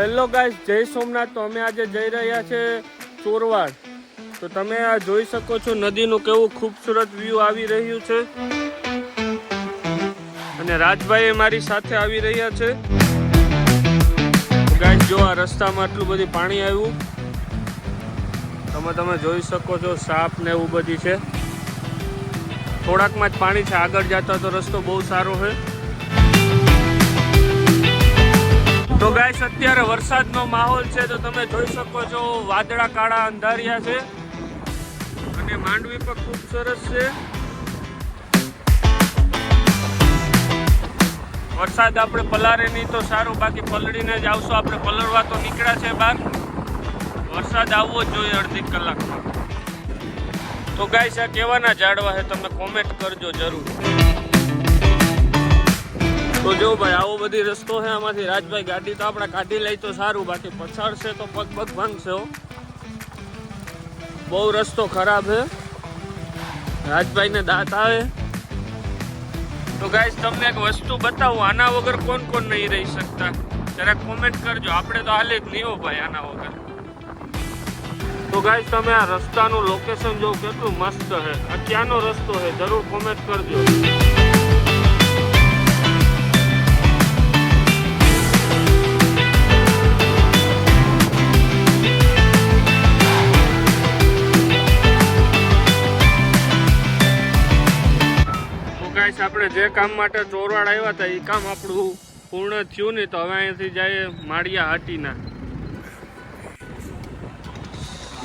Hello guys જય સોમનાથ. તો અમે આજે જઈ રહ્યા છે ચોરવાડ. તો તમે આ જોઈ શકો છો નદીનું કેવું ખૂબસૂરત વ્યૂ આવી રહ્યું છે. અને રાજભાઈ મારી સાથે આવી રહ્યા છે. ગાઈસ જો આ રસ્તામાં આટલું બધું પાણી આવ્યું, તમે તમે જોઈ શકો છો સાપ ને એવું બધી છે. થોડાકમાં જ પાણી છે. આગળ જતા તો રસ્તો બહુ સારો છે. તો ગાઈસ અત્યારે વરસાદનો માહોલ છે તો તમે જોઈ શકો છો, વાદળા કાળા અંધારિયા છે. અને માંડવી પણ ખૂબ સરસ છે. વરસાદ આપણે પલારે નહીં તો સારું, બાકી પલળીને જ આવશો. આપણે પલળવા તો નીકળ્યા છે બહાર વરસાદ આવવો જ જોઈએ અડધી કલાકમાં. તો ગાઈસ આ કેવાના ઝાડવા છે તમે કોમેન્ટ કરજો જરૂર. તો જો ભાઈ, આવો બધી રસ્તો છે આમાંથી. રાજભાઈ ગાડી તો આપણે કાઢી લઈ તો સારું, બાકી પછાડશે તો પગ પગ ભાંગશે. બહુ રસ્તો ખરાબ છે રાજભાઈને દાંત આવે. તો ગાઈસ તમને એક વસ્તુ બતાવું, આના વગર કોણ કોણ નહીં રહી શકતા? જરા કોમેન્ટ કરજો. આપણે તો હાલે જ નહીં હો ભાઈ, આના વગર. તો ગાઈસ તમે આ રસ્તાનું લોકેશન જો કેટલું મસ્ત છે ક્યાંનો રસ્તો છે જરૂર કોમેન્ટ કરજો. આપણે જે કામ માટે ચોરવાડ આવ્યા હતા એ કામ આપણું પૂર્ણ થયું નહીં, તો હવે અહીંયાથી જઈએ માળિયા હાટીના.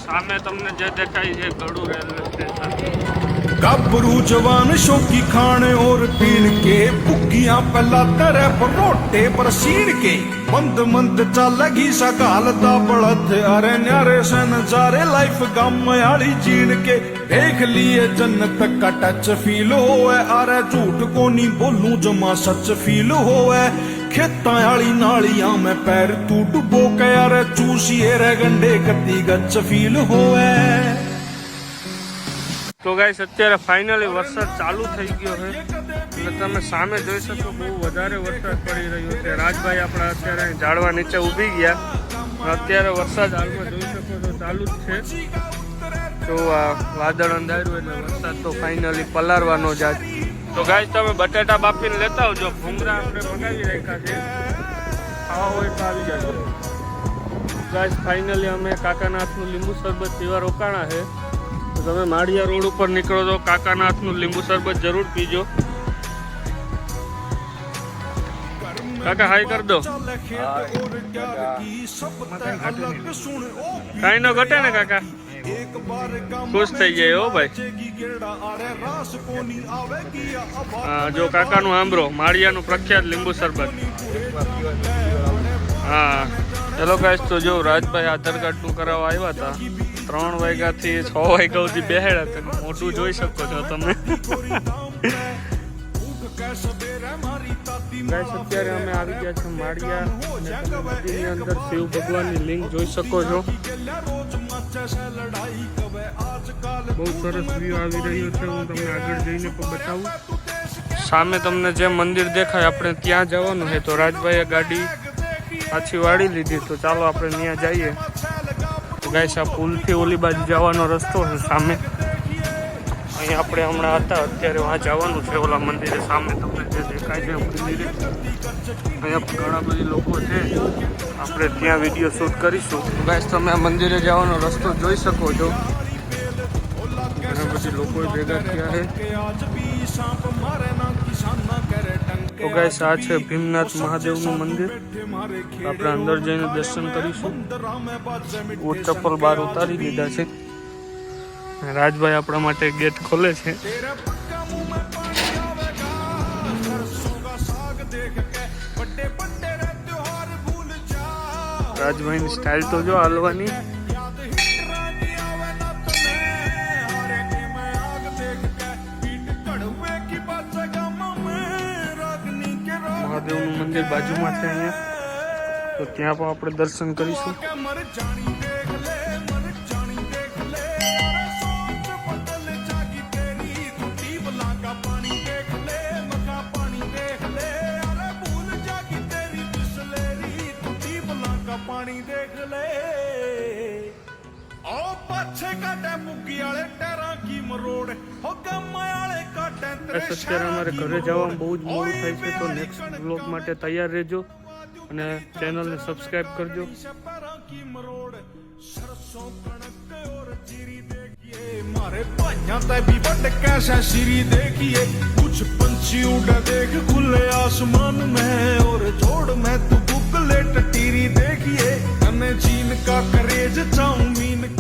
સામે તમને જે દેખાય છે, ગળું રેલવે સ્ટેશન ਗੱਭਰੂ ਜਵਾਨ ਸ਼ੌਕੀ ਖਾਣ ਔਰ ਪੀਣ ਕੇ ਭੁੱਕੀਆਂ ਪਹਿਲਾ ਤਰੇ ਪਰੋਟੇ ਪਰਸੀਣ ਕੇ। ਮੰਦ ਮੰਦ ਚੱਲਗੀ ਸਕਾਲ ਦਾ ਬਲਦ ਅਰੇ ਨਿਆਰੇ ਸੇ ਲਾਈਫ ਗਮ ਵਾਲੀ ਜੀਣ ਕੇ। ਦੇਖ ਲਈਏ ਜੰਨਤ ਕਾ ਟੱਚ ਫੀਲ ਹੋਵੇ, ਅਰੇ ਝੂਠ ਕੋ ਨਹੀਂ ਬੋਲੂ ਜਮਾ ਸੱਚ ਫੀਲ ਹੋਵੇ। ਖੇਤਾਂ ਵਾਲੀ ਨਾਲੀਆਂ ਮੈਂ ਪੈਰ ਤੂੰ ਡੁੱਬੋ ਕੇ, ਅਰੇ ਚੂਸੀਏ ਰੇ ਗੰਡੇ ਕੱਤੀ ਗੱਚ ਫੀਲ ਹੋਵੇ। તો ગાઈસ અત્યારે ફાઇનલી વરસાદ ચાલુ થઈ ગયો છે. એટલે તમે સામે જોઈ શકો બહુ વધારે વરસાદ પડી રહ્યો છે. રાજભાઈ આપણા અત્યારે અહીં ઝાડવા નીચે ઊભી ગયા. અત્યારે વરસાદ હાલમાં જોઈ શકો તો ચાલુ જ છે. તો આ વાદળ અંધાર્યું એટલે વરસાદ તો ફાઇનલી પલારવાનો જ આજ. તો ગાઈસ તમે બટેટા બાફીને લેતા આવજો. ભૂંગરા આપણે મંગાવી રાખ્યા છે. ખાવા હોય તો આવી જજો. ગાઈસ ફાઇનલી અમે કાકાના લીંબુ શરબત પીવા રોકાણા છે. તમે માળિયા રોડ ઉપર નીકળો તો કાકાના હાથનું લીંબુ શરબત જરૂર પીજો. કાકા હાઈ કર દો. કાંઈ ન ઘટે ને, કાકા? ખુશ થઈ જાય હો, ભાઈ. જો કાકાનું સાંભળો માળિયાનું પ્રખ્યાત લીંબુ શરબત. હા. ચલો કાશ તો જો રાજભાઈ આધાર કાર્ડનું કરાવવા આવ્યા હતા. ત્રણ વાગ્યાથી છ વાગ્યા સુધી બેહેડા તમે મોટું જોઈ શકો છો તમે. ગાઈસ અત્યારે અમે આવી ગયા છે માળિયા નદીની અંદર શિવ ભગવાનની લિંક જોઈ શકો છો. બહુ સરસ વ્યૂ આવી રહ્યો છે. હું તમને આગળ જઈને પણ બતાવું. સામે તમને જે મંદિર દેખાય, આપણે ત્યાં જવાનું છે. તો રાજભાઈએ ગાડી પાછી વાળી લીધી. તો ચાલો આપણે ત્યાં જઈએ. ગાઈસ આ પુલથી ઓલી બાજુ જવાનો રસ્તો છે સામે. અહીં આપણે હમણાં હતા. અત્યારે વાં જવાનું છે. ઓલા મંદિરે સામે તમને જે દેખાય છે મંદિરે. અહીંયા ઘણા બધી લોકો છે. આપણે ત્યાં વીડિયો શૂટ કરીશું. ગાઈસ, તમે આ મંદિરે જવાનો રસ્તો જોઈ શકો છો. ઘણા બધી લોકો ભેગા થયા છે. તો ગાઈસ આ છે ભીમનાથ મહાદેવનું મંદિર. આપણે અંદર જઈને દર્શન કરીશું. બૂટ ચપ્પલ બહાર ઉતારી લીધા છે. રાજભાઈ આપણા માટે ગેટ ખોલે છે. રાજભાઈની સ્ટાઇલ તો જો હાલવાની. મહાદેવનું મંદિર બાજુમાં છે અહીંયા તો ત્યાં પણ આપણે દર્શન કરીશું ਮਰ ਜਾਣੀ ਦੇਖ ਲੈ ਮਰ ਜਾਣੀ ਦੇਖ ਲੈ ਸੋਚ ਬਦਲ ਜਾਗੀ ਤੇਰੀ ਟੁੱਟੀ ਬਲਾਗਾ ਪਾਣੀ ਦੇਖ ਲੈ ਮਖਾ ਪਾਣੀ ਦੇਖ ਲੈ ਅਰੇ ਭੂਲ ਜਾਗੀ ਤੇਰੀ ਬਿਸਲੇਰੀ ਟੁੱਟੀ ਬਲਾਗਾ ਪਾਣੀ ਪਾਣੀ ਦੇਖ ਲੈ ਓ ਪਾਛੇ ਕਾਟੇ ਮੁੱਗੀ ਵਾਲੇ ਟੈਰਾਂ ਕੀ ਮਰੋੜ ਹੋ ਕੰਮ એસ અત્યારે અમારે ઘરે જવામાં બહુ જ મોડું થાય છે તો નેક્સ્ટ બ્લોગ માટે તૈયાર રહેજો અને ચેનલને સબસ્ક્રાઈબ કરજો મારે ભાઈਆਂ ਤੇ ਵੀ ਵੱਡ ਕੈਸਾ ਸ਼ਰੀ ਦੇਖੀਏ ਕੁਛ ਪੰਛੀ ਉਡਾ ਦੇਖ ਖੁੱਲੇ ਆਸਮਾਨ ਮੈਂ ਔਰ ਜੋੜ ਮੈਂ ਤੂੰ ਬੁਕਲੇਟ ਟੀਰੀ ਦੇਖੀਏ ਅਨੇ ਜੀਨ ਕਾ ਕਰੇਜ ਚਾਉ ਮੀਨ